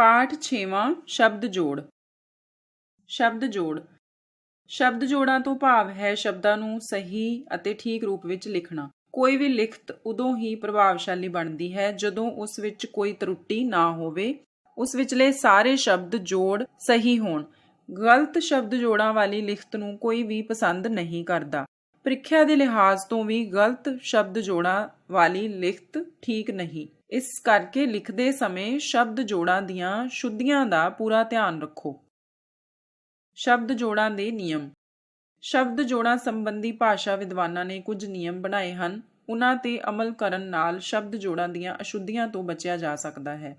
ਪਾਠ 6ਵਾਂ ਸ਼ਬਦ ਜੋੜ। ਸ਼ਬਦ ਜੋੜ। ਸ਼ਬਦ ਜੋੜਾਂ ਤੋਂ ਭਾਵ ਹੈ ਸ਼ਬਦਾਂ ਨੂੰ ਸਹੀ ਅਤੇ ਠੀਕ ਰੂਪ ਵਿੱਚ ਲਿਖਣਾ। ਕੋਈ ਵੀ ਲਿਖਤ ਉਦੋਂ ਹੀ ਪ੍ਰਭਾਵਸ਼ਾਲੀ ਬਣਦੀ ਹੈ ਜਦੋਂ ਉਸ ਵਿੱਚ ਕੋਈ ਤਰੁੱਟੀ ਨਾ ਹੋਵੇ। ਉਸ ਵਿਚਲੇ ਸਾਰੇ ਸ਼ਬਦ ਜੋੜ ਸਹੀ ਹੋਣ। ਗਲਤ ਸ਼ਬਦ ਜੋੜਾਂ ਵਾਲੀ ਲਿਖਤ ਨੂੰ ਕੋਈ ਵੀ ਪਸੰਦ ਨਹੀਂ ਕਰਦਾ। ਪ੍ਰੀਖਿਆ ਦੇ ਲਿਹਾਜ਼ ਤੋਂ ਵੀ ਗਲਤ ਸ਼ਬਦ ਜੋੜਾਂ ਵਾਲੀ ਲਿਖਤ ਠੀਕ ਨਹੀਂ। ਇਸ ਕਰਕੇ ਲਿਖਦੇ ਸਮੇਂ ਸ਼ਬਦ ਜੋੜਾਂ ਦੀਆਂ ਸ਼ੁੱਧੀਆਂ ਦਾ ਪੂਰਾ ਧਿਆਨ ਰੱਖੋ। ਸ਼ਬਦ ਜੋੜਾਂ ਦੇ ਨਿਯਮ। ਸ਼ਬਦ ਜੋੜਾਂ ਸੰਬੰਧੀ ਭਾਸ਼ਾ ਵਿਦਵਾਨਾਂ ਨੇ ਕੁਝ ਨਿਯਮ ਬਣਾਏ ਹਨ। ਉਹਨਾਂ ਤੇ ਅਮਲ ਕਰਨ ਨਾਲ ਸ਼ਬਦ ਜੋੜਾਂ ਦੀਆਂ ਅਸ਼ੁੱਧੀਆਂ ਤੋਂ ਬਚਿਆ ਜਾ ਸਕਦਾ ਹੈ।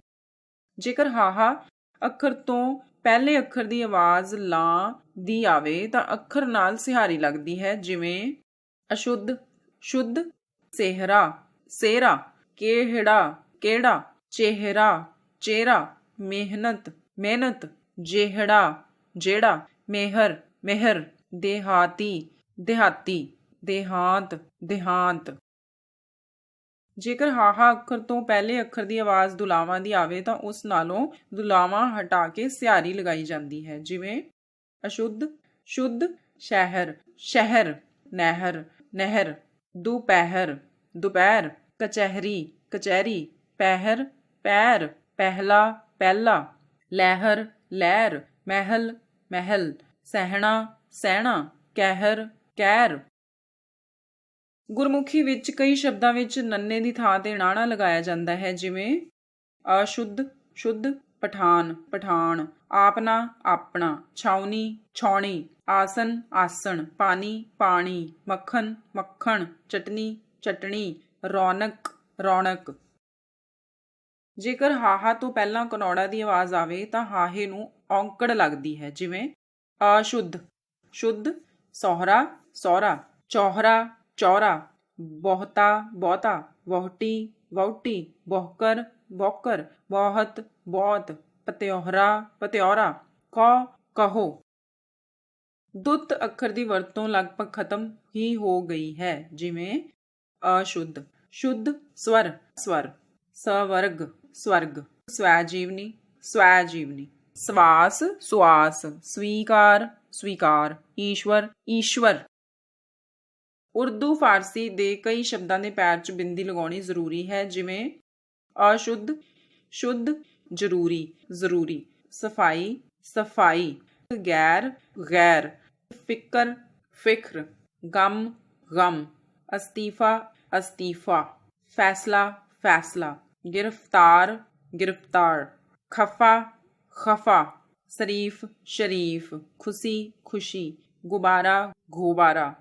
ਜੇਕਰ ਹਾਹਾ ਅੱਖਰ ਤੋਂ ਪਹਿਲੇ ਅੱਖਰ ਦੀ ਆਵਾਜ਼ ਲਾ ਦੀ ਆਵੇ ਤਾਂ ਅੱਖਰ ਨਾਲ ਸਿਹਾਰੀ ਲੱਗਦੀ ਹੈ, ਜਿਵੇਂ ਅਸ਼ੁੱਧ, ਸ਼ੁੱਧ, ਸਿਹਰਾ, ਸੇਰਾ। ਕਿਹੜਾ ਕਿਹੜਾ? ਚਿਹਰਾ ਚਿਹਰਾ, ਮਿਹਨਤ ਮਿਹਨਤ, ਜਿਹੜਾ ਜਿਹੜਾ, ਮਿਹਰ ਮਿਹਰ, ਦੇਹਾਤੀ, ਦਿਹਾਤੀ, ਦੇਹਾਂਤ ਦੇਹਾਂਤ। ਜੇਕਰ ਹਾਹਾ ਅੱਖਰ ਤੋਂ ਪਹਿਲੇ ਅੱਖਰ ਦੀ ਆਵਾਜ਼ ਦੁਲਾਵਾਂ ਦੀ ਆਵੇ ਤਾਂ ਉਸ ਨਾਲੋਂ ਦੁਲਾਵਾਂ ਹਟਾ ਕੇ ਸਿਆਰੀ ਲਗਾਈ ਜਾਂਦੀ ਹੈ, ਜਿਵੇਂ ਅਸ਼ੁੱਧ, ਸ਼ੁੱਧ, ਸ਼ਹਿਰ ਸ਼ਹਿਰ, ਨਹਿਰ ਨਹਿਰ, ਦੁਪਹਿਰ ਦੁਪਹਿਰ। ਕਚਹਿਰੀ ਕਚਹਿਰੀ, ਪਹਿਰ, ਪੈਰ, ਪਹਿਲਾ ਪਹਿਲਾ, ਲਹਿਰ ਲਹਿਰ, ਮਹਿਲ ਮਹਿਲ, ਸਹਿਣਾ ਸਹਿਣਾ, ਕਹਿਰ ਕਹਿਰ। ਗੁਰਮੁਖੀ ਵਿੱਚ ਕਈ ਸ਼ਬਦਾਂ ਵਿੱਚ ਨੰਨੇ ਦੀ ਥਾਂ ਤੇ ਨਾਣਾ ਲਗਾਇਆ ਜਾਂਦਾ ਹੈ, ਜਿਵੇਂ ਅਸ਼ੁੱਧ, ਸ਼ੁੱਧ, ਪਠਾਨ ਪਠਾਨ ਆਪਨਾ ਆਪਣਾ, ਛਾਉਣੀ ਛਾਉਣੀ, ਆਸਨ, ਆਸਣ, ਪਾਣੀ ਪਾਣੀ, ਮੱਖਣ ਮੱਖਣ ਚਟਨੀ ਚਟਣੀ ਰੌਣਕ ਰੌਣਕ। ਜੇਕਰ ਹਾਹਾ ਤੋਂ ਪਹਿਲਾਂ ਕਨੌੜਾ ਦੀ ਆਵਾਜ਼ ਆਵੇ, ਤਾਂ ਹਾਹੇ ਨੂੰ ਔਂਕੜ ਲੱਗਦੀ ਹੈ, ਜਿਵੇਂ ਅਸ਼ੁੱਧ। ਸ਼ੁੱਧ, ਸੋਹਰਾ ਸੋਹਰਾ, ਚੌਹਰਾ, ਚੌਰਾ, ਬਹੁਤਾ ਬਹੁਤਾ ਵਹੁਟੀ ਵਹੁਟੀ ਬਹੁਕਰ ਬੌਕਰ ਬਹੁਤ ਬਹੁਤ ਪਤਿਉਹਰਾ ਪਤਿਉਰਾ ਕੋ, ਕਹੋ। ਦੁੱਤ ਅੱਖਰ ਦੀ ਵਰਤੋਂ ਲਗਭਗ ਖਤਮ ਹੀ ਹੋ ਗਈ ਹੈ, ਜਿਵੇਂ ਅਸ਼ੁੱਧ। ਸ਼ੁੱਧ ਸਵਰ ਸਵਰ। ਸਵਰਗ ਸਵਰਗ। ਸਵੈ ਜੀਵਨੀ ਸਵੈ ਜੀਵਨੀ ਸਵਾਸ, ਸੁਆਸ। ਸਵੀਕਾਰ ਸਵੀਕਾਰ। ਈਸ਼ਵਰ ਈਸ਼ਵਰ। ਉਰਦੂ, ਫਾਰਸੀ ਦੇ ਕਈ ਸ਼ਬਦਾਂ ਦੇ ਪੈਰ 'ਚ ਬਿੰਦੀ ਲਗਾਉਣੀ ਜ਼ਰੂਰੀ ਹੈ, ਜਿਵੇਂ ਅਸ਼ੁੱਧ, ਸ਼ੁੱਧ, ਜ਼ਰੂਰੀ ਜ਼ਰੂਰੀ। ਸਫ਼ਾਈ ਸਫ਼ਾਈ। ਗੈਰ ਗੈਰ। ਫਿਕਰ ਫਿਕਰ। ਗਮ ਗਮ। ਅਸਤੀਫਾ ਅਸਤੀਫਾ, ਫੈਸਲਾ ਫੈਸਲਾ, ਗ੍ਰਿਫਤਾਰ ਗ੍ਰਿਫਤਾਰ, ਖਫਾ ਖਫਾ, ਸ਼ਰੀਫ ਸ਼ਰੀਫ, ਖੁਸ਼ੀ ਖੁਸ਼ੀ, ਗੁਬਾਰਾ ਗੁਬਾਰਾ।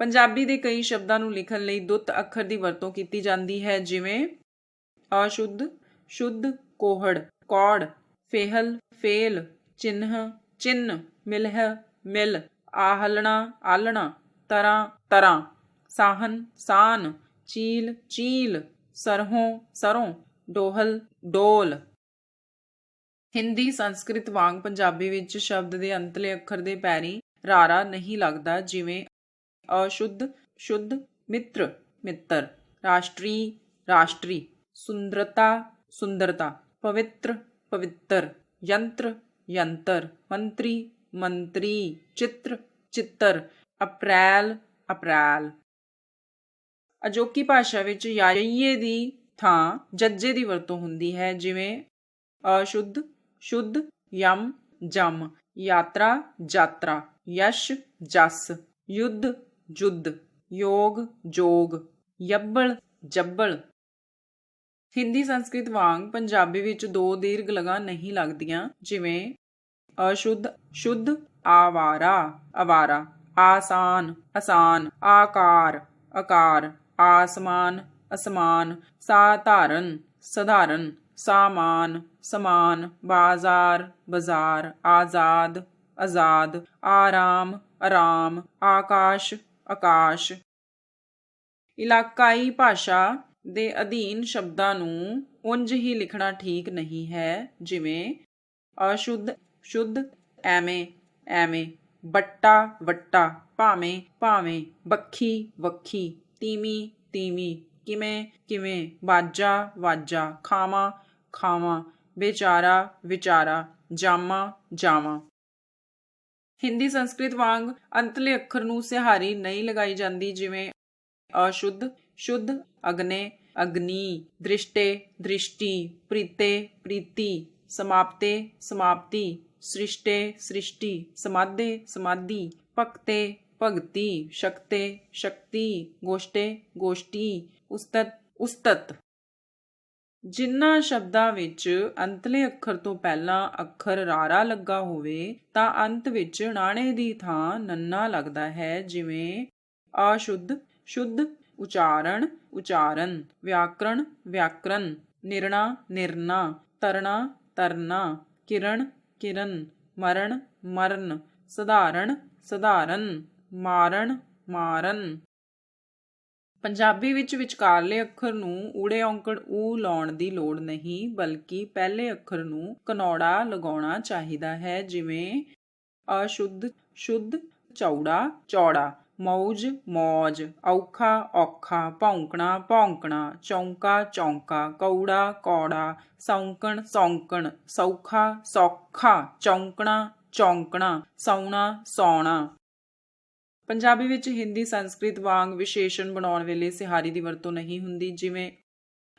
ਪੰਜਾਬੀ ਦੇ ਕਈ ਸ਼ਬਦਾਂ ਨੂੰ ਲਿਖਣ ਲਈ ਦੁੱਤ ਅੱਖਰ ਦੀ ਵਰਤੋਂ ਕੀਤੀ ਜਾਂਦੀ ਹੈ, ਜਿਵੇਂ ਅਸ਼ੁੱਧ, ਸ਼ੁੱਧ, ਕੋਹੜ, ਕੌੜ, ਫੇਹਲ, ਫੇਲ, ਚਿੰਨ੍ਹ ਚਿੰਨ ਮਿਲਹ, ਮਿਲ, ਆਹਲਣਾ ਆਲਣਾ ਤਰਾਂ ਤਰਾਂ। ਸਾਹਨ, ਸਾਨ, ਚੀਲ ਚੀਲ, ਸਰਹੋਂ, ਸਰੋਂ, ਡੋਹਲ, ਡੋਲ। ਹਿੰਦੀ ਸੰਸਕ੍ਰਿਤ ਵਾਂਗ ਪੰਜਾਬੀ ਵਿੱਚ ਸ਼ਬਦ ਦੇ ਅੰਤਲੇ ਅੱਖਰ ਦੇ ਪੈਰੀ ਰਾਰਾ ਨਹੀਂ ਲੱਗਦਾ, ਜਿਵੇਂ ਅਸ਼ੁੱਧ, ਸ਼ੁੱਧ, ਮਿੱਤਰ ਮਿੱਤਰ, ਰਾਸ਼ਟਰੀ ਰਾਸ਼ਟਰੀ, ਸੁੰਦਰਤਾ ਸੁੰਦਰਤਾ, ਪਵਿੱਤਰ ਪਵਿੱਤਰ, ਯੰਤਰ ਯੰਤਰ, ਮੰਤਰੀ ਮੰਤਰੀ, ਚਿੱਤਰ ਚਿੱਤਰ, ਅਪ੍ਰੈਲ ਅਪ੍ਰੈਲ। ਅਜੋਕੀ ਭਾਸ਼ਾ ਵਿੱਚ ਯਾਈਏ ਦੀ ਥਾਂ ਜੱਜੇ ਦੀ ਵਰਤੋਂ ਹੁੰਦੀ ਹੈ, ਜਿਵੇਂ ਅਸ਼ੁੱਧ, ਸ਼ੁੱਧ, ਯਮ, ਜਮ, ਯਾਤਰਾ, ਜਾਤਰਾ, ਯਸ਼, ਜਸ, ਯੁੱਧ, ਜੁੱਧ, ਯੋਗ, ਜੋਗ, ਯੱਬਲ, ਜੱਬਲ। ਹਿੰਦੀ ਸੰਸਕ੍ਰਿਤ ਵਾਂਗ ਪੰਜਾਬੀ ਵਿੱਚ ਦੋ ਦੀਰਘ ਲਗਾ ਨਹੀਂ ਲੱਗਦੀਆਂ, ਜਿਵੇਂ ਅਸ਼ੁੱਧ, ਸ਼ੁੱਧ, ਆਵਾਰਾ, ਅਵਾਰਾ, ਆਸਾਨ ਆਸਾਨ ਆਕਾਰ ਆਕਾਰ ਆਸਮਾਨ, ਅਸਮਾਨ, ਸਾਧਾਰਨ, ਸਧਾਰਨ, ਸਾਮਾਨ, ਸਮਾਨ, ਬਾਜ਼ਾਰ ਬਾਜ਼ਾਰ, ਆਜ਼ਾਦ ਆਜ਼ਾਦ, ਆਰਾਮ ਆਰਾਮ, ਆਕਾਸ਼ ਆਕਾਸ਼। ਇਲਾਕਾਈ ਭਾਸ਼ਾ ਦੇ ਅਧੀਨ ਸ਼ਬਦਾਂ ਨੂੰ ਉਂਝ ਹੀ ਲਿਖਣਾ ਠੀਕ ਨਹੀਂ ਹੈ, ਜਿਵੇਂ ਅਸ਼ੁੱਧ, ਸ਼ੁੱਧ, ਐਵੇਂ ਐਵੇਂ, ਬੱਟਾ, ਵੱਟਾ, ਭਾਵੇਂ ਭਾਵੇਂ ਬੱਖੀ ਵੱਖੀ। ਤੀਮੀ ਤੀਮੀ ਕਿਵੇਂ ਕਿਵੇਂ? ਵਾਜਾ ਵਾਜਾ। ਖਾਵਾਂ ਖਾਵਾਂ। ਬੇਚਾਰਾ ਵਿਚਾਰਾ। ਜਾਮਾ ਜਾਵਾਂ। ਹਿੰਦੀ ਸੰਸਕ੍ਰਿਤ ਵਾਂਗ ਅੰਤਲੇ ਅੱਖਰ ਨੂੰ ਸਿਹਾਰੀ ਨਹੀਂ ਲਗਾਈ ਜਾਂਦੀ, ਜਿਵੇਂ ਅਸ਼ੁੱਧ, ਸ਼ੁੱਧ, ਅਗਨੇ, ਅਗਨੀ, ਦ੍ਰਿਸ਼ਟੇ, ਦ੍ਰਿਸ਼ਟੀ, ਪ੍ਰੀਤੇ, ਪ੍ਰੀਤੀ, ਸਮਾਪਤੇ, ਸਮਾਪਤੀ, ਸ੍ਰਿਸ਼ਟੇ, ਸ੍ਰਿਸ਼ਟੀ ਸਮਾਦੇ ਸਮਾਧੀ, ਭਗਤੇ ਭਗਤੀ, ਸ਼ਕਤੇ, ਸ਼ਕਤੀ, ਗੋਸ਼ਟੇ, ਗੋਸ਼ਟੀ, ਉਸਤਤ ਉਸਤਤ। ਜਿਨ੍ਹਾਂ ਸ਼ਬਦਾਂ ਵਿੱਚ ਅੰਤਲੇ ਅੱਖਰ ਤੋਂ ਪਹਿਲਾਂ ਅੱਖਰ ਰਾਰਾ ਲੱਗਾ ਹੋਵੇ, ਤਾਂ ਅੰਤ ਵਿੱਚ ਨਾਣੇ ਦੀ ਥਾਂ ਨੰਨਾ ਲੱਗਦਾ ਹੈ, ਜਿਵੇਂ ਅਸ਼ੁੱਧ ਸ਼ੁੱਧ, ਉਚਾਰਣ, ਉਚਾਰਨ, ਵਿਆਕਰਣ, ਵਿਆਕਰਨ, ਨਿਰਣਾ ਨਿਰਨਾ ਤਰਣਾ, ਤਰਨਾ, ਕਿਰਣ, ਕਿਰਨ, ਮਰਨ ਮਰਨ, ਸਧਾਰਨ ਸਧਾਰਨ। ਮਾਰਨ ਮਾਰਨ। ਪੰਜਾਬੀ ਵਿੱਚ ਵਿਚਕਾਰਲੇ ਅੱਖਰ ਨੂੰ ਊੜੇ ਔਂਕੜ ਊ ਲਾਉਣ ਦੀ ਲੋੜ ਨਹੀਂ, ਬਲਕਿ ਪਹਿਲੇ ਅੱਖਰ ਨੂੰ ਕਨੌੜਾ ਲਗਾਉਣਾ ਚਾਹੀਦਾ ਹੈ, ਜਿਵੇਂ ਅਸ਼ੁੱਧ, ਸ਼ੁੱਧ, ਚੌੜਾ ਚੌੜਾ, ਮੌਜ ਮੌਜ, ਔਖਾ ਔਖਾ, ਭੌਂਕਣਾ ਭੌਂਕਣਾ, ਚੌਂਕਾ ਚੌਂਕਾ, ਕੌੜਾ ਕੌੜਾ, ਸੌਂਕਣ ਸੌਂਕਣ, ਸੌਖਾ ਸੌਖਾ, ਚੌਂਕਣਾ ਚੌਂਕਣਾ, ਸੌਣਾ ਸੌਣਾ। ਪੰਜਾਬੀ ਵਿੱਚ ਹਿੰਦੀ, ਸੰਸਕ੍ਰਿਤ ਵਾਂਗ ਵਿਸ਼ੇਸ਼ਣ ਬਣਾਉਣ ਵੇਲੇ ਸਿਹਾਰੀ ਦੀ ਵਰਤੋਂ ਨਹੀਂ ਹੁੰਦੀ, ਜਿਵੇਂ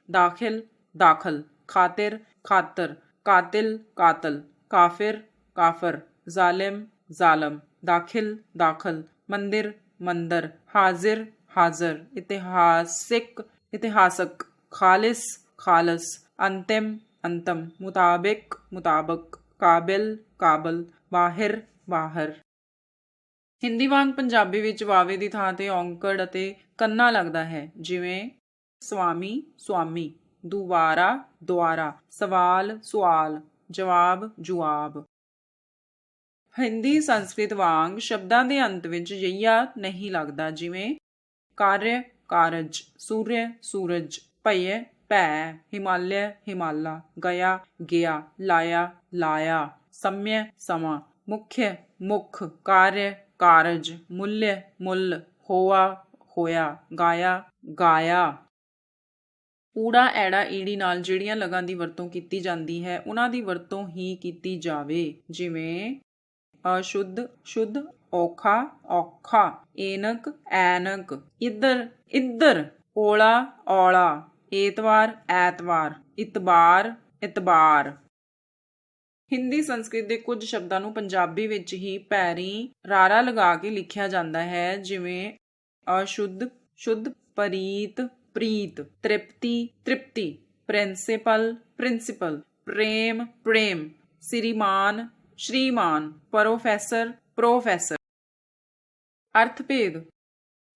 ਦਾਖਿਲ, ਦਾਖਲ, ਖਾਤਿਰ, ਖਾਤਰ, ਕਾਤਿਲ, ਕਾਤਲ, ਕਾਫਿਰ, ਕਾਫਰ, ਜ਼ਾਲਿਮ, ਜ਼ਾਲਮ, ਦਾਖਿਲ, ਦਾਖਲ, ਮੰਦਿਰ, ਮੰਦਰ, ਹਾਜ਼ਰ ਹਾਜ਼ਰ, ਇਤਿਹਾਸਿਕ, ਇਤਿਹਾਸਕ, ਖਾਲਿਸ, ਖਾਲਸ, ਅੰਤਿਮ, ਅੰਤਮ, ਮੁਤਾਬਿਕ, ਮੁਤਾਬਕ, ਕਾਬਿਲ, ਕਾਬਲ ਬਾਹਿਰ ਬਾਹਰ ਹਿੰਦੀ ਵਾਂਗ ਪੰਜਾਬੀ ਵਿੱਚ ਵਾਵੇ ਦੀ ਥਾਂ ਤੇ ਔਂਕੜ ਅਤੇ ਕੰਨਾ ਲੱਗਦਾ ਹੈ, ਜਿਵੇਂ, ਸਵਾਮੀ, ਸੁਆਮੀ, ਦੁਬਾਰਾ, ਦੁਆਰਾ, ਸਵਾਲ, ਸੁਆਲ, ਜਵਾਬ, ਜੁਆਬ। ਹਿੰਦੀ ਸੰਸਕ੍ਰਿਤ ਵਾਂਗ ਸ਼ਬਦਾਂ ਦੇ ਅੰਤ ਵਿੱਚ ਯਈਆ ਨਹੀਂ ਲੱਗਦਾ, ਜਿਵੇਂ, ਕਾਰਯ, ਕਾਰਜ, ਸੂਰਯ, ਸੂਰਜ, ਭਯ, ਭੈ, ਹਿਮਾਲਿਆ, ਹਿਮਾਲਾ, ਗਿਆ ਗਿਆ, ਲਾਇਆ ਲਾਇਆ, ਸਮਯ, ਸਮਾਂ, ਮੁਖਯ, ਮੁਖ, ਕਾਰਯ ਕਾਰਜ, ਮੁੱਲ ਮੁੱਲ, ਹੋਆ, ਹੋਇਆ, ਗਾਇਆ ਗਾਇਆ। ਊੜਾ ਐੜਾ, ਈੜੀ ਨਾਲ ਜਿਹੜੀਆਂ ਲਗਾਂ ਦੀ ਵਰਤੋਂ ਕੀਤੀ ਜਾਂਦੀ ਹੈ, ਉਹਨਾਂ ਦੀ ਵਰਤੋਂ ਹੀ ਕੀਤੀ ਜਾਵੇ। ਜਿਵੇਂ, ਅਸ਼ੁੱਧ, ਸ਼ੁੱਧ, ਔਖਾ ਔਖਾ, ਏਨਕ, ਐਨਕ, ਇੱਧਰ ਇੱਧਰ ਓਲਾ ਔਲਾ, ਏਤਵਾਰ, ਐਤਵਾਰ, ਇਤਬਾਰ ਇਤਬਾਰ। ਹਿੰਦੀ ਸੰਸਕ੍ਰਿਤ ਦੇ ਕੁਝ ਸ਼ਬਦਾਂ ਨੂੰ ਪੰਜਾਬੀ ਵਿੱਚ ਹੀ ਪੈਰੀ ਰਾਰਾ ਲਗਾ ਕੇ ਲਿਖਿਆ ਜਾਂਦਾ ਹੈ, ਜਿਵੇਂ ਅਸ਼ੁੱਧ, ਸ਼ੁੱਧ, ਪਰੀਤ, ਪ੍ਰੀਤ, ਤ੍ਰਿਪਤੀ ਤ੍ਰਿਪਤੀ, ਪ੍ਰਿੰਸੀਪਲ ਪ੍ਰਿੰਸੀਪਲ, ਪ੍ਰੇਮ ਪ੍ਰੇਮ, ਸ੍ਰੀਮਾਨ, ਸ਼੍ਰੀਮਾਨ, ਪ੍ਰੋਫੈਸਰ ਪ੍ਰੋਫੈਸਰ। ਅਰਥ ਭੇਦ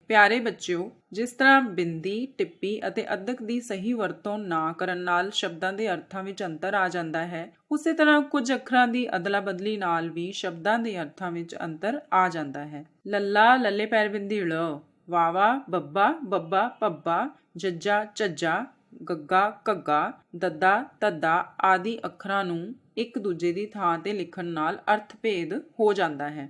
ਪਿਆਰੇ ਬੱਚਿਓ, ਜਿਸ ਤਰ੍ਹਾਂ ਬਿੰਦੀ, ਟਿੱਪੀ ਅਤੇ ਅਧਕ ਦੀ ਸਹੀ ਵਰਤੋਂ ਨਾ ਕਰਨ ਨਾਲ ਸ਼ਬਦਾਂ ਦੇ ਅਰਥਾਂ ਵਿੱਚ ਅੰਤਰ ਆ ਜਾਂਦਾ ਹੈ, ਉਸੇ ਤਰ੍ਹਾਂ ਕੁਝ ਅੱਖਰਾਂ ਦੀ ਅਦਲਾ ਬਦਲੀ ਨਾਲ ਵੀ ਸ਼ਬਦਾਂ ਦੇ ਅਰਥਾਂ ਵਿੱਚ ਅੰਤਰ ਆ ਜਾਂਦਾ ਹੈ। ਲੱਲਾ, ਲੱਲੇ ਪੈਰ ਬਿੰਦੀ ਲ, ਵਾਵਾ, ਬੱਬਾ ਬੱਬਾ, ਪੱਬਾ, ਜੱਜਾ, ਝੱਜਾ, ਗੱਗਾ, ਘੱਗਾ, ਦੱਦਾ ਤੱਦਾ ਆਦਿ ਅੱਖਰਾਂ ਨੂੰ ਇੱਕ ਦੂਜੇ ਦੀ ਥਾਂ ਤੇ ਲਿਖਣ ਨਾਲ ਅਰਥ ਭੇਦ ਹੋ ਜਾਂਦਾ ਹੈ।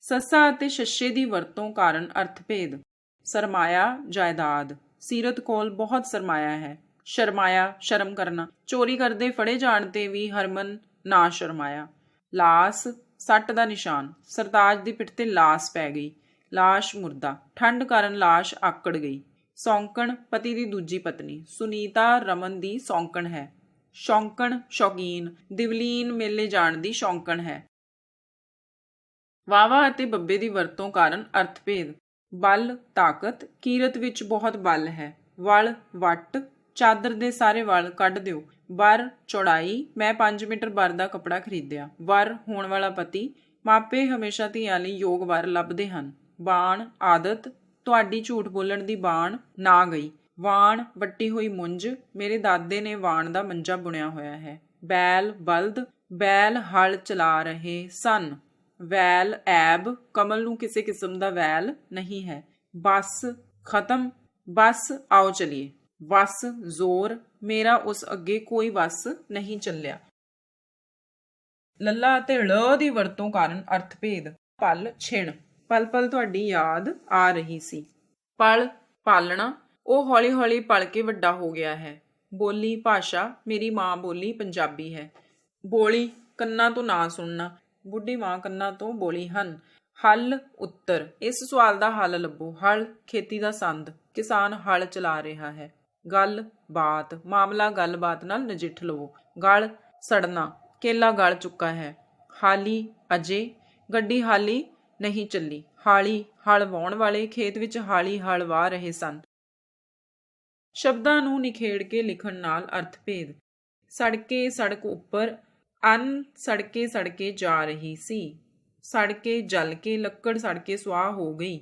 ਸੱਸਾ ਅਤੇ ਸ਼ੱਸ਼ੇ ਦੀ ਵਰਤੋਂ ਕਾਰਨ ਅਰਥਭੇਦ, ਸਰਮਾਇਆ, ਜਾਇਦਾਦ। ਸੀਰਤ ਕੋਲ ਬਹੁਤ ਸਰਮਾਇਆ ਹੈ। ਸ਼ਰਮਾਇਆ, ਸ਼ਰਮ ਕਰਨਾ। ਚੋਰੀ ਕਰਦੇ ਫੜੇ ਜਾਣ ਤੇ ਵੀ ਹਰਮਨ ਨਾ ਸ਼ਰਮਾਇਆ। ਲਾਸ, ਸੱਟ ਦਾ ਨਿਸ਼ਾਨ। ਸਰਤਾਜ ਦੀ ਪਿੱਠ ਤੇ ਲਾਸ ਪੈ ਗਈ। ਲਾਸ਼ ਮੁਰਦਾ। ਠੰਡ ਕਾਰਨ ਲਾਸ਼ ਆਕੜ ਗਈ। ਸੌਂਕਣ, ਪਤੀ ਦੀ ਦੂਜੀ ਪਤਨੀ। ਸੁਨੀਤਾ, ਰਮਨ ਦੀ ਸੌਂਕਣ ਹੈ। ਸ਼ੌਂਕਣ, ਸ਼ੌਕੀਨ। ਦਿਵਲੀਨ ਮੇਲੇ ਜਾਣ ਦੀ ਸ਼ੌਂਕਣ ਹੈ। ਵਾਵਾ ਅਤੇ ਬੱਬੇ ਦੀ ਵਰਤੋਂ ਕਾਰਨ ਅਰਥਭੇਦ। ਬਲ, ਤਾਕਤ, ਕੀਰਤ ਵਿੱਚ ਬਹੁਤ ਬਲ ਹੈ। ਵਲ, ਵੱਟ, ਚਾਦਰ ਦੇ ਸਾਰੇ ਵਲ ਕੱਢ ਦਿਓ। ਵਰ, ਚੌੜਾਈ, ਮੈਂ 5 ਮੀਟਰ ਵਰ ਦਾ ਕਪੜਾ ਖਰੀਦਿਆ। ਵਰ, ਹੋਣ ਵਾਲਾ ਪਤੀ, ਮਾਪੇ ਹਮੇਸ਼ਾ ਧੀਆਂ ਲਈ ਯੋਗ ਵਰ ਲੱਭਦੇ ਹਨ। ਬਾਣ, ਆਦਤ, ਤੁਹਾਡੀ ਝੂਠ ਬੋਲਣ ਦੀ ਬਾਣ ਨਾ ਗਈ। ਵਾਣ, ਵੱਟੀ ਹੋਈ ਮੁੰਜ, ਮੇਰੇ ਦਾਦੇ ਨੇ ਵਾਣ ਦਾ ਮੰਜਾ ਬੁਣਿਆ ਹੋਇਆ ਹੈ। ਬੈਲ, ਬਲਦ, ਬੈਲ ਹਲ ਚਲਾ ਰਹੇ ਸਨ। ਵੈਲ, ਐਬ, ਕਮਲ ਨੂੰ ਕਿਸੇ ਕਿਸਮ ਦਾ ਵੈਲ ਨਹੀਂ ਹੈ। ਬਸ, ਖਤਮ। ਬਸ, ਆਓ ਚਲਿਏ। ਵਸ ਜ਼ੋਰ। ਮੇਰਾ ਉਸ ਅੱਗੇ ਕੋਈ ਵਸ ਨਹੀਂ ਚੱਲਿਆ। ਲੱਲਾ ਅਤੇ ਲ ਦੀ ਵਰਤੋਂ ਕਾਰਨ ਅਰਥ ਭੇਦ ਪਲ, ਛਿਣ। ਪਲ ਪਲ ਤੁਹਾਡੀ ਯਾਦ ਆ ਰਹੀ ਸੀ। ਪਲ, ਪਾਲਣਾ। ਉਹ ਹੌਲੀ ਹੌਲੀ ਪਲ ਕੇ ਵੱਡਾ ਹੋ ਗਿਆ ਹੈ। ਬੋਲੀ, ਭਾਸ਼ਾ। ਮੇਰੀ ਮਾਂ ਬੋਲੀ ਪੰਜਾਬੀ ਹੈ। ਬੋਲੀ, ਕੰਨਾਂ ਤੋਂ ਨਾ ਸੁਣਨਾ। ਬੁੱਢੀ ਮਾਂ ਕੰਨਾਂ ਤੋਂ ਬੋਲੀ ਹਨ। ਹੱਲ ਉੱਤਰ। ਇਸ ਸਵਾਲ ਦਾ ਹੱਲ ਲੱਭੋ। ਹਲ, ਖੇਤੀ ਦਾ ਸੰਦ। ਕਿਸਾਨ ਹਲ ਚਲਾ ਰਿਹਾ ਹੈ। ਗੱਲ, ਬਾਤ। ਮਾਮਲਾ ਗੱਲਬਾਤ ਨਾਲ ਨਜਿੱਠ ਲਵੋ। ਗਲ, ਸੜਨਾ। ਕੇਲਾ ਗਲ ਚੁੱਕਾ ਹੈ। ਹਾਲੀ, ਅਜੇ। ਗੱਡੀ ਹਾਲੀ ਨਹੀਂ ਚੱਲੀ। ਹਾਲੀ, ਹਲ ਵਾਉਣ ਵਾਲੇ ਖੇਤ ਵਿੱਚ ਹਾਲੀ, ਹਲ ਵਾਹ ਰਹੇ ਸਨ। ਸ਼ਬਦਾਂ ਨੂੰ ਨਿਖੇੜ ਕੇ ਲਿਖਣ ਨਾਲ ਅਰਥ ਭੇਦ ਸੜਕੇ, ਸੜਕ ਉੱਪਰ ਅਨ ਸੜਕੇ ਸੜਕੇ ਜਾ ਰਹੀ ਸੀ। ਸੜਕੇ ਜਲ ਕੇ ਲੱਕੜ ਸੜਕੇ ਸੁਆਹ ਹੋ ਗਈ।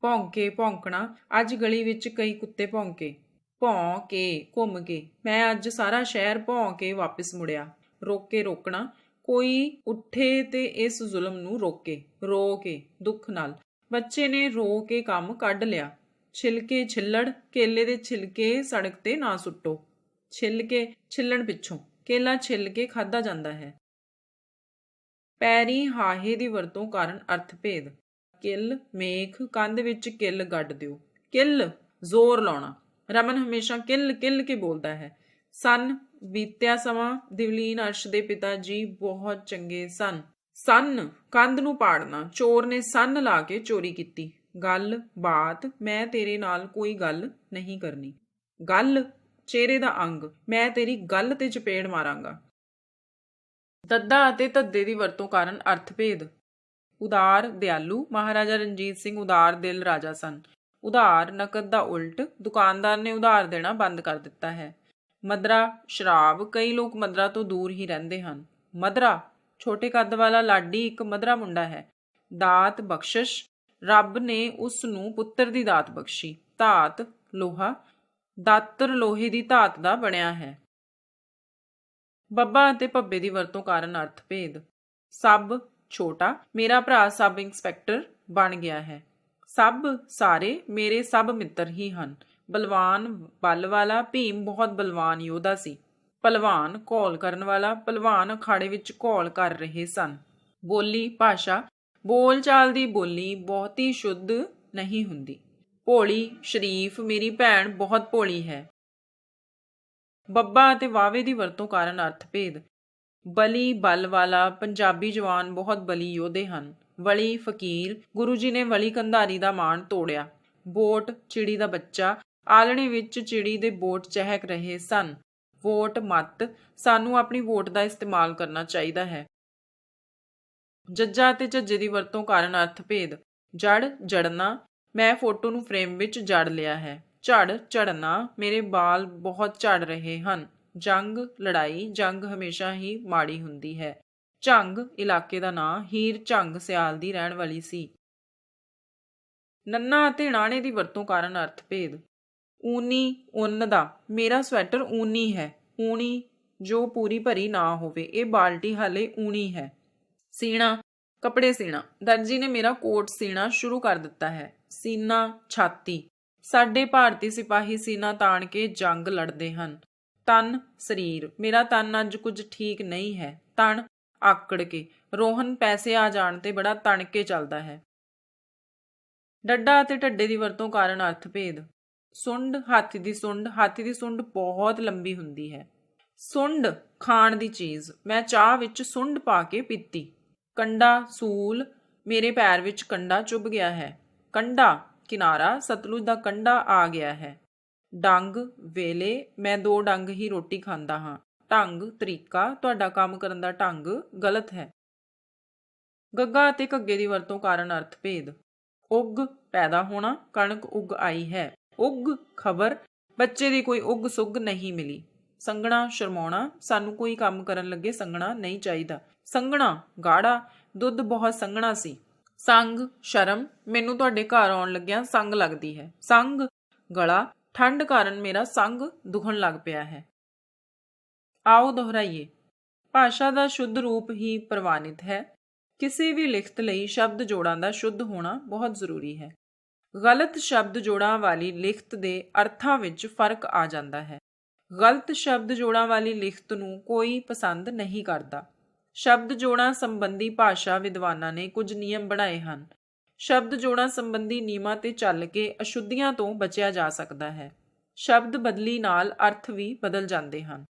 ਭੌਂਕੇ ਭੌਂਕਣਾ, ਅੱਜ ਗਲੀ ਵਿੱਚ ਕਈ ਕੁੱਤੇ ਭੌਂਕੇ। ਭੌਂ ਕੇ ਘੁੰਮ ਕੇ। ਮੈਂ ਅੱਜ ਸਾਰਾ ਸ਼ਹਿਰ ਭੌਂ ਕੇ ਵਾਪਸ ਮੁੜਿਆ। ਰੋਕੇ ਰੋਕਣਾ, ਕੋਈ ਉੱਠੇ ਤੇ ਇਸ ਜ਼ੁਲਮ ਨੂੰ ਰੋਕੇ। ਰੋ ਕੇ, ਦੁੱਖ ਨਾਲ। ਬੱਚੇ ਨੇ ਰੋ ਕੇ ਕੰਮ ਕੱਢ ਲਿਆ। ਛਿਲਕੇ ਛਿੱਲੜ, ਕੇਲੇ ਦੇ ਛਿਲਕੇ ਸੜਕ ਤੇ ਨਾ ਸੁੱਟੋ। ਛਿੱਲ ਕੇ ਛਿੱਲਣ ਪਿੱਛੋਂ। ਕੇਲਾ ਛਿੱਲ ਕੇ ਖਾਧਾ ਜਾਂਦਾ ਹੈ। ਪੈਰੀ ਹਾਹੇ ਦੀ ਵਰਤੋਂ ਕਾਰਨ ਅਰਥ ਭੇਦ ਕਿੱਲ, ਮੇਖ, ਕੰਧ ਵਿੱਚ ਕਿੱਲ ਗੱਡ ਦਿਓ। ਕਿੱਲ, ਜ਼ੋਰ ਲਾਉਣਾ। ਰਮਨ ਹਮੇਸ਼ਾ ਕਿੱਲ ਕਿੱਲ ਕੇ ਬੋਲਦਾ ਹੈ। ਸਨ, ਬੀਤਿਆ ਸਮਾਂ, ਦਿਵਲੀਨ ਅਰਸ਼ ਦੇ ਪਿਤਾ ਜੀ ਬਹੁਤ ਚੰਗੇ ਸਨ। ਸਨ, ਕੰਧ ਨੂੰ ਪਾੜਨਾ। ਚੋਰ ਨੇ ਸੰਨ ਲਾ ਕੇ ਚੋਰੀ ਕੀਤੀ। ਗੱਲ, ਬਾਤ, ਮੈਂ ਤੇਰੇ ਨਾਲ ਕੋਈ ਗੱਲ ਨਹੀਂ ਕਰਨੀ। ਗੱਲ ਚਿਹਰੇ ਦਾ ਅੰਗ, ਮੈਂ ਤੇਰੀ ਗੱਲ ਤੇ ਚਪੇੜ ਮਾਰਾਂਗਾ। ਦੱਦਾ ਅਤੇ ਧੱਦੇ ਦੀ ਵਰਤੋਂ ਕਾਰਨ ਅਰਥ ਉਦਾਰ, ਦਿਆਲੂ, ਮਹਾਰਾਜਾ ਰਣਜੀਤ ਸਿੰਘ ਉਦਾਰ ਦਿਲ ਰਾਜਾ ਸਨ। ਉਧਾਰ ਨਕਦ ਦਾ ਉਲਟ, ਦੁਕਾਨਦਾਰ ਨੇ ਉਧਾਰ ਦੇਣਾ ਬੰਦ ਕਰ ਦਿੱਤਾ ਹੈ। ਮਦਰਾ, ਸ਼ਰਾਬ, ਕਈ ਲੋਕ ਮਦਰਾ ਤੋਂ ਦੂਰ ਹੀ ਰਹਿੰਦੇ ਹਨ। ਮਦਰਾ, ਛੋਟੇ ਕੱਦ ਵਾਲਾ ਲਾਡੀ ਇੱਕ ਮਦਰਾ ਮੁੰਡਾ ਹੈ। ਦਾਤ ਬਖਸ਼ਿਸ਼, ਰੱਬ ਨੇ ਉਸ ਨੂੰ ਪੁੱਤਰ ਦੀ ਦਾਤ ਬਖਸ਼ੀ। ਧਾਤ, ਲੋਹਾ ਦਾਤਰ ਲੋਹੇ ਦੀ ਧਾਤ ਦਾ ਬਣਿਆ ਹੈ। ਬੱਬਾ ਅਤੇ ਭੱਬੇ ਦੀ ਵਰਤੋਂ ਕਾਰਨ ਅਰਥ ਭੇਦ ਸਭ ਛੋਟਾ, ਮੇਰਾ ਭਰਾ ਸਬ ਇੰਸਪੈਕਟਰ ਬਣ ਗਿਆ ਹੈ। ਸਭ ਸਾਰੇ ਮੇਰੇ ਸਭ ਮਿੱਤਰ ਹੀ ਹਨ। ਬਲਵਾਨ ਬਲ ਵਾਲਾ ਭੀਮ ਬਹੁਤ ਬਲਵਾਨ ਯੋਧਾ ਸੀ। ਪਹਿਲਵਾਨ ਘੋਲ ਕਰਨ ਵਾਲਾ ਪਹਿਲਵਾਨ ਅਖਾੜੇ ਵਿੱਚ ਘੋਲ ਕਰ ਰਹੇ ਸਨ। ਬੋਲੀ ਭਾਸ਼ਾ, ਬੋਲਚਾਲ ਦੀ ਬੋਲੀ ਬਹੁਤੀ ਸ਼ੁੱਧ ਨਹੀਂ ਹੁੰਦੀ। ਭੋਲੀ, ਸ਼ਰੀਫ, ਮੇਰੀ ਭੈਣ ਬਹੁਤ ਭੋਲੀ ਹੈ। ਬੱਬਾ ਅਤੇ ਵਾਵੇ ਦੀ ਵਰਤੋਂ ਕਾਰਨ ਅਰਥ ਭੇਦ। ਬਲੀ, ਬਲ ਵਾਲਾ, ਪੰਜਾਬੀ ਜਵਾਨ ਬਹੁਤ ਬਲੀ ਯੋਧੇ ਹਨ। ਵਲੀ, ਫਕੀਰ, ਗੁਰੂ ਜੀ ਨੇ ਵਲੀ ਕੰਧਾਰੀ ਦਾ ਮਾਣ ਤੋੜਿਆ। ਬੋਟ ਚਿੜੀ ਦਾ ਬੱਚਾ ਆਲਣੇ ਵਿੱਚ ਚਿੜੀ ਦੇ ਬੋਟ ਚਹਿਕ ਰਹੇ ਸਨ। ਵੋਟ ਮਤ, ਸਾਨੂੰ ਆਪਣੀ ਵੋਟ ਦਾ ਇਸਤੇਮਾਲ ਕਰਨਾ ਚਾਹੀਦਾ ਹੈ। ਜੱਜਾ ਅਤੇ ਝੱਜੇ ਦੀ ਵਰਤੋਂ ਕਾਰਨ ਅਰਥ ਭੇਦ। ਜੜ ਜੜਨਾ ਮੈਂ ਫੋਟੋ ਨੂੰ ਫਰੇਮ ਵਿੱਚ ਜੜ ਲਿਆ ਹੈ। ਝੜ, ਝੜਨਾ ਮੇਰੇ ਬਾਲ ਬਹੁਤ ਝੜ ਰਹੇ ਹਨ। ਜੰਗ, ਲੜਾਈ, ਜੰਗ ਹਮੇਸ਼ਾ ਹੀ ਮਾੜੀ ਹੁੰਦੀ ਹੈ। ਝੰਗ ਇਲਾਕੇ ਦਾ ਨਾਂ ਹੀਰ ਝੰਗ ਸਿਆਲ ਦੀ ਰਹਿਣ ਵਾਲੀ ਸੀ। ਨੰਨਾ ਅਤੇ ਨਾਣੇ ਦੀ ਵਰਤੋਂ ਕਾਰਨ ਅਰਥ ਭੇਦ ਊਨੀ, ਉੱਨ ਦਾ। ਮੇਰਾ ਸਵੈਟਰ ਊਨੀ ਹੈ। ਊਣੀ, ਜੋ ਪੂਰੀ ਭਰੀ ਨਾ ਹੋਵੇ। ਇਹ ਬਾਲਟੀ ਹਾਲੇ ਊਣੀ ਹੈ। ਸੀਣਾ, ਕੱਪੜੇ ਸੀਣਾ। ਦਰਜੀ ਨੇ ਮੇਰਾ ਕੋਟ ਸੀਣਾ ਸ਼ੁਰੂ ਕਰ ਦਿੱਤਾ ਹੈ। ਸੀਨਾ ਛਾਤੀ। ਸਾਡੇ ਭਾਰਤੀ ਸਿਪਾਹੀ ਸੀਨਾ ਤਾਣ ਕੇ ਜੰਗ ਲੜਦੇ ਹਨ। ਤਨ, ਸਰੀਰ। ਮੇਰਾ ਤਨ ਅੱਜ ਕੁਝ ਠੀਕ ਨਹੀਂ ਹੈ। ਤਣ ਆਕੜ ਕੇ। ਰੋਹਨ ਪੈਸੇ ਆ ਜਾਣ ਤੇ ਬੜਾ ਤਣ ਕੇ ਚੱਲਦਾ ਹੈ। ਡੱਡਾ ਅਤੇ ਢੱਡੇ ਦੀ ਵਰਤੋਂ ਕਾਰਨ ਅਰਥ ਭੇਦ ਸੁੰਡ ਹਾਥੀ ਦੀ ਸੁੰਡ। ਹਾਥੀ ਦੀ ਸੁੰਡ ਬਹੁਤ ਲੰਬੀ ਹੁੰਦੀ ਹੈ। ਸੁੰਡ ਖਾਣ ਦੀ ਚੀਜ਼। ਮੈਂ ਚਾਹ ਵਿੱਚ ਸੁੰਡ ਪਾ ਕੇ ਪੀਤੀ। ਕੰਡਾ, ਸੂਲ। ਮੇਰੇ ਪੈਰ ਵਿੱਚ ਕੰਡਾ ਚੁੱਭ ਗਿਆ ਹੈ। ਕੰਡਾ, ਕਿਨਾਰਾ, ਸਤਲੁਜ ਦਾ ਕੰਡਾ ਆ ਗਿਆ ਹੈ। ਡੰਗ, ਵੇਲੇ, ਮੈਂ ਦੋ ਡੰਗ ਹੀ ਰੋਟੀ ਖਾਂਦਾ ਹਾਂ। ਢੰਗ, ਤਰੀਕਾ, ਤੁਹਾਡਾ ਕੰਮ ਕਰਨ ਦਾ ਢੰਗ ਗਲਤ ਹੈ। ਗੱਗਾ ਅਤੇ ਘੱਗੇ ਦੀ ਵਰਤੋਂ ਕਾਰਨ ਅਰਥ ਭੇਦ। ਉੱਗ ਪੈਦਾ ਹੋਣਾ, ਕਣਕ ਉੱਗ ਆਈ ਹੈ। ਉੱਗ, ਖਬਰ, ਬੱਚੇ ਦੀ ਕੋਈ ਉੱਗ ਸੁੱਗ ਨਹੀਂ ਮਿਲੀ। ਸੰਗਣਾ ਸ਼ਰਮਾਉਣਾ, ਸਾਨੂੰ ਕੋਈ ਕੰਮ ਕਰਨ ਲੱਗੇ ਸੰਗਣਾ ਨਹੀਂ ਚਾਹੀਦਾ। ਸੰਗਣਾ ਗਾੜਾ, ਦੁੱਧ ਬਹੁਤ ਸੰਗਣਾ ਸੀ। ਸੰਗ, ਸ਼ਰਮ ਮੈਨੂੰ ਤੁਹਾਡੇ ਘਰ ਆਉਣ ਲੱਗਿਆਂ ਸੰਗ ਲੱਗਦੀ ਹੈ। ਸੰਗ, ਗਲਾ, ਠੰਡ ਕਾਰਨ ਮੇਰਾ ਸੰਗ ਦੁਖਣ ਲੱਗ ਪਿਆ ਹੈ। ਆਓ ਦੁਹਰਾਈਏ। ਭਾਸ਼ਾ ਦਾ ਸ਼ੁੱਧ ਰੂਪ ਹੀ ਪ੍ਰਵਾਨਿਤ ਹੈ। ਕਿਸੇ ਵੀ ਲਿਖਤ ਲਈ ਸ਼ਬਦ ਜੋੜਾਂ ਦਾ ਸ਼ੁੱਧ ਹੋਣਾ ਬਹੁਤ ਜ਼ਰੂਰੀ ਹੈ। ਗਲਤ ਸ਼ਬਦ ਜੋੜਾਂ ਵਾਲੀ ਲਿਖਤ ਦੇ ਅਰਥਾਂ ਵਿੱਚ ਫ਼ਰਕ ਆ ਜਾਂਦਾ ਹੈ। ਗਲਤ ਸ਼ਬਦ ਜੋੜਾਂ ਵਾਲੀ ਲਿਖਤ ਨੂੰ ਕੋਈ ਪਸੰਦ ਨਹੀਂ ਕਰਦਾ। ਸ਼ਬਦ ਜੋੜਾਂ ਸੰਬੰਧੀ ਭਾਸ਼ਾ ਵਿਦਵਾਨਾਂ ਨੇ ਕੁਝ ਨਿਯਮ ਬਣਾਏ ਹਨ। ਸ਼ਬਦ ਜੋੜਾਂ ਸੰਬੰਧੀ ਨਿਯਮਾਂ ਤੇ ਚੱਲ ਕੇ ਅਸ਼ੁੱਧੀਆਂ ਤੋਂ ਬਚਿਆ ਜਾ ਸਕਦਾ ਹੈ। ਸ਼ਬਦ ਬਦਲੀ ਨਾਲ ਅਰਥ ਵੀ ਬਦਲ ਜਾਂਦੇ ਹਨ।